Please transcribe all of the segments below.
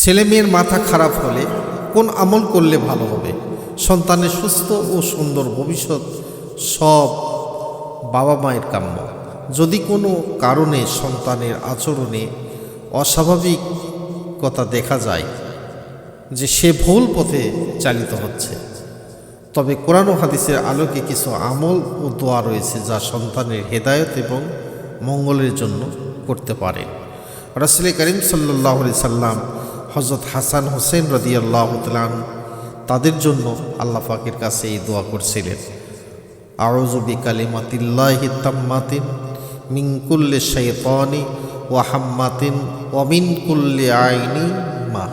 ছেলে মেয়ের মাথা খারাপ হলে কোন আমল করলে ভালো হবে? সন্তানের সুস্থ ও সুন্দর ভবিষ্যৎ সব বাবা মায়ের কাম্য। যদি কোনো কারণে সন্তানের আচরণে অস্বাভাবিকতা দেখা যায় যে সে ভুল পথে চালিত হচ্ছে, তবে কোরআন হাদিসের আলোকে কিছু আমল ও দোয়া রয়েছে যা সন্তানের হেদায়ত এবং মঙ্গলের জন্য করতে পারে। রাসুল করিম সাল্লাহ সাল্লাম হজরত হাসান হোসেন রদি আল্লাহ তাদের জন্য আল্লাহ পাকের কাছে এই দোয়া করছিলেন। আউজবি কালিমাতিল্লাহি তাম্মাতিন মিন কুল্লি শাইতানি ওয়া হাম্মাতিন ওয়া মিন কুল্লি আইনি মা।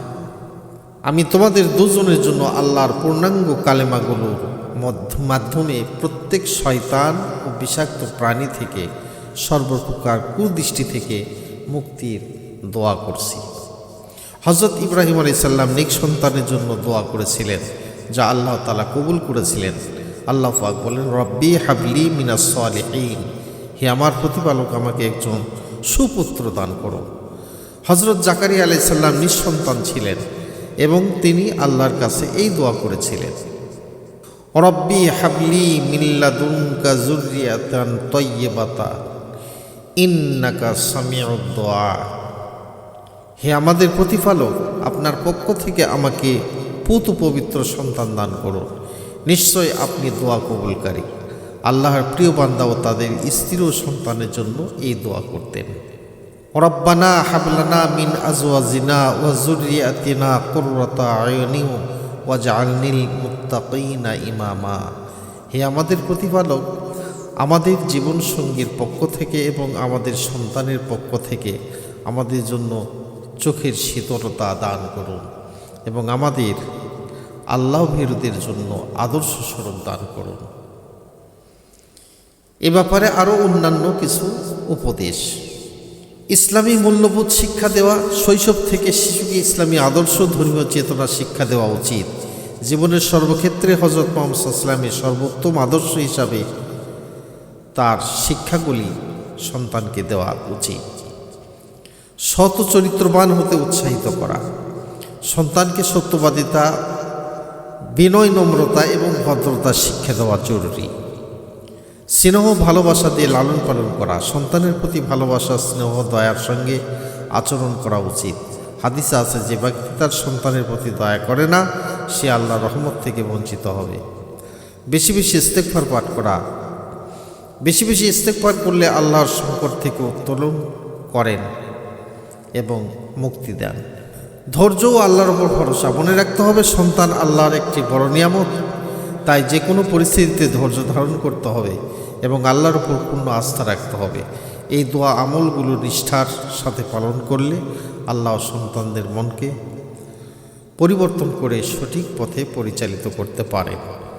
আমি তোমাদের দুজনের জন্য আল্লাহর পূর্ণাঙ্গ কালেমাগুলোর মধ্য- মাধ্যমে প্রত্যেক শয়তান ও বিষাক্ত প্রাণী থেকে সর্বপ্রকার কুদৃষ্টি থেকে মুক্তির দোয়া করছি। হজরত ইব্রাহিম আলী সাল্লাম নিক সন্তানের জন্য দোয়া করেছিলেন, যা আল্লাহ তালা কবুল করেছিলেন। আল্লাহ পাক বলেন, রব্বি হাবলি মিনাস সালিহিন। হে আমার প্রতিপালক, আমাকে একজন সুপুত্র দান করো। হজরত জাকারি আলাই সাল্লাম নিঃসন্তান ছিলেন এবং তিনি আল্লাহর কাছে এই দোয়া করেছিলেন, রব্বি হাবলি মিল্লাদুনকা জুরিয়াতান তৈয়বাতা। ইন্নাকা সামিউদ দোয়া। হে আমাদের প্রতিপালক, আপনার পক্ষ থেকে আমাকে পুত পবিত্র সন্তান দান করুন। নিশ্চয় আপনি দোয়া কবুলকারী। আল্লাহর প্রিয় বান্দা ও তাদের স্ত্রী ও সন্তানের জন্য এই দোয়া করতেন। রব্বানা হাবলানা মিন আজওয়াজিনা ওয়া যুররিয়াতিনা কুররাতা আয়ুনি ওয়াজআলনিল মুত্তাকিনা ইমামা। হে আমাদের প্রতিপালক, আমাদের জীবনসঙ্গীর পক্ষ থেকে এবং আমাদের সন্তানের পক্ষ থেকে আমাদের জন্য চোখের শীতলতা দান করুন এবং আমাদের আল্লাহ ভীরুদের জন্য আদর্শ স্বরূপ দান করুন। এ ব্যাপারে আরও অন্যান্য কিছু উপদেশ। ইসলামী মূল্যবোধ শিক্ষা দেওয়া, শৈশব থেকে শিশুকে ইসলামী আদর্শ, ধর্মীয় চেতনা শিক্ষা দেওয়া উচিত। জীবনের সর্বক্ষেত্রে হজরত মোহাম্মদ ইসলামের সর্বোত্তম আদর্শ হিসাবে তার শিক্ষাগুলি সন্তানকে দেওয়া উচিত। সত চরিত্রবান হতে উৎসাহিত করা। সন্তানকে সত্যবাদিতা, বিনয় নম্রতা এবং ভদ্রতা শিক্ষা দেওয়া জরুরি। স্নেহ ভালোবাসা দিয়ে লালন পালন করা, সন্তানের প্রতি ভালোবাসা, স্নেহ, দয়ার সঙ্গে আচরণ করা উচিত। হাদিসে আছে, যে ব্যক্তি তার সন্তানের প্রতি দয়া করে না, সে আল্লাহ রহমত থেকে বঞ্চিত হবে। বেশি বেশি ইস্তেকফার পাঠ করা। বেশি বেশি ইস্তেকফার করলে আল্লাহর সংকট থেকে উত্তোলন করেন। এবং মুক্তি দেন। ধৈর্য ও আল্লাহর ওপর ভরসা। মনে রাখতে হবে, সন্তান আল্লাহর একটি বড় নিয়ামত। তাই যে কোনো পরিস্থিতিতে ধৈর্য ধারণ করতে হবে এবং আল্লাহর উপর পূর্ণ আস্থা রাখতে হবে। এই দোয়া আমলগুলো নিষ্ঠার সাথে পালন করলে আল্লাহ সন্তানদের মনকে পরিবর্তন করে সঠিক পথে পরিচালিত করতে পারেন।